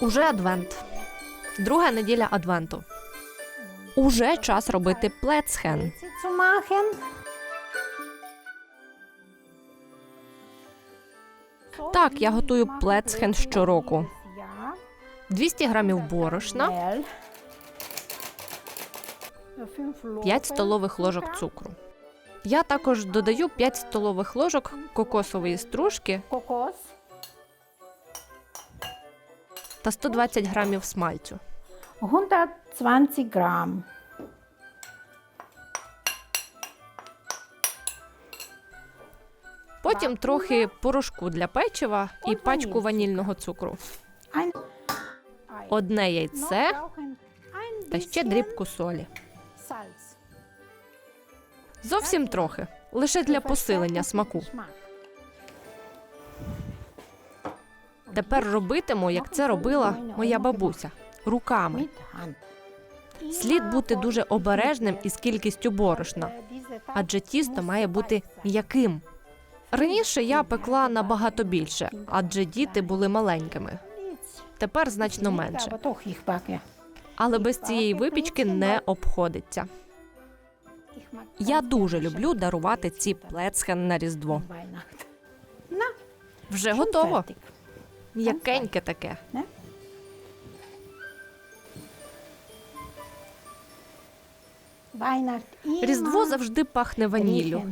Уже адвент. Друга неділя адвенту. Уже час робити плецхен. Так, я готую плецхен щороку. 200 грамів борошна, Mehl. 5 столових ложок цукру. Я також додаю 5 столових ложок кокосової стружки Kokos. Та 120 грамів смальцю. 120 Gramm. Потім трохи порошку для печива і пачку ванільного цукру. Одне яйце та ще дрібку солі. Зовсім трохи, лише для посилення смаку. Тепер робитиму, як це робила моя бабуся руками. Слід бути дуже обережним із кількістю борошна, адже тісто має бути м'яким. Раніше я пекла набагато більше, адже діти були маленькими. Тепер значно менше. Але без цієї випічки не обходиться. Я дуже люблю дарувати ці плецхен на різдво. Вже готово. М'якеньке таке. Різдво завжди пахне ваніллю.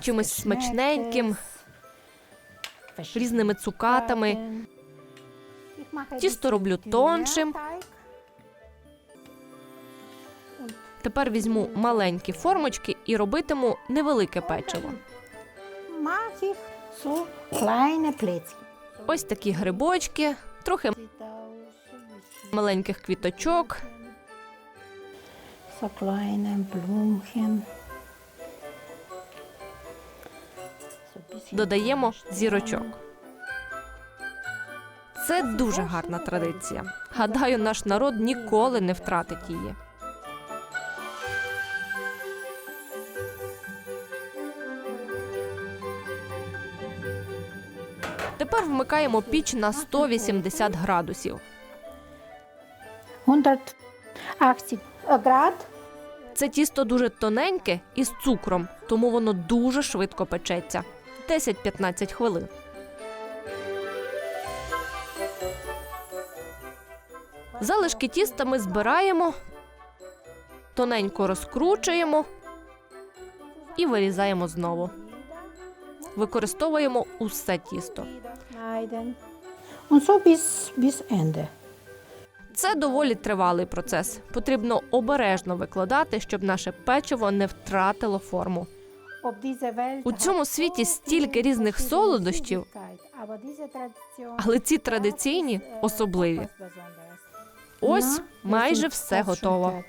Чимось смачненьким, різними цукатами. Тісто роблю тоншим. Тепер візьму маленькі формочки і робитиму невелике печиво. So kleine Plätzchen. Ось такі грибочки, трохи маленьких квіточок, So kleine bisschen додаємо зірочок. Це дуже гарна традиція. Гадаю, наш народ ніколи не втратить її. Тепер вмикаємо піч на 180 градусів. 180 Grad. Це тісто дуже тоненьке і з цукром, тому воно дуже швидко печеться 10-15 хвилин. Залишки тіста ми збираємо, тоненько розкручуємо і вирізаємо знову. Використовуємо усе тісто. Це доволі тривалий процес. Потрібно обережно викладати, щоб наше печиво не втратило форму. У цьому світі стільки різних солодощів, але ці традиційні особливі. Ось майже все готово.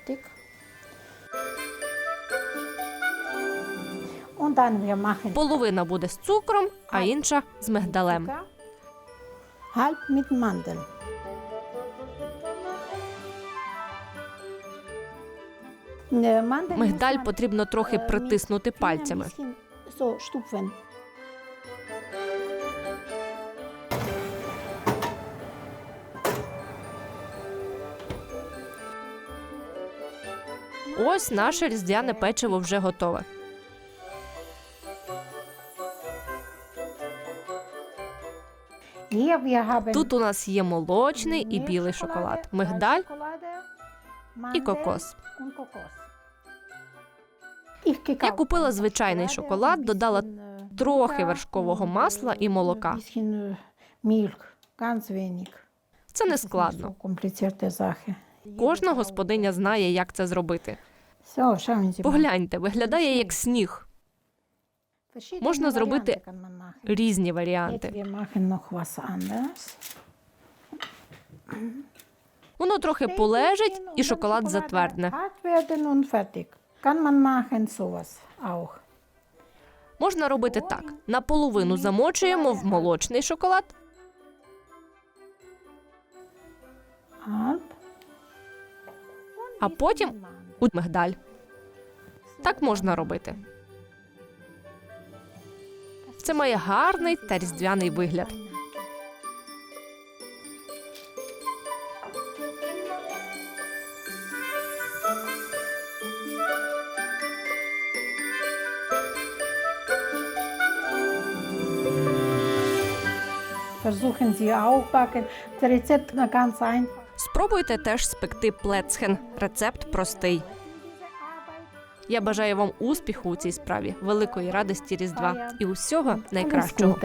Половина буде з цукром, а інша з мигдалем. Muss Мигдаль потрібно трохи äh, притиснути пальцями. Ось наше різдвяне печиво вже готове. Тут у нас є молочний і білий шоколад, мигдаль і кокос. Я купила звичайний шоколад, додала трохи вершкового масла і молока. Це не складно. Кожна господиня знає, як це зробити. Погляньте, виглядає як сніг. Можна зробити Різні варіанти. Воно трохи полежить, і шоколад затвердне. Можна робити так: наполовину замочуємо в молочний шоколад, а потім у мигдаль. Так можна робити. Це має гарний та різдвяний вигляд. Versuchen Sie auch backen. Спробуйте теж спекти плецхен. Рецепт простий. Я бажаю вам успіху у цій справі, великої радості Різдва і усього найкращого.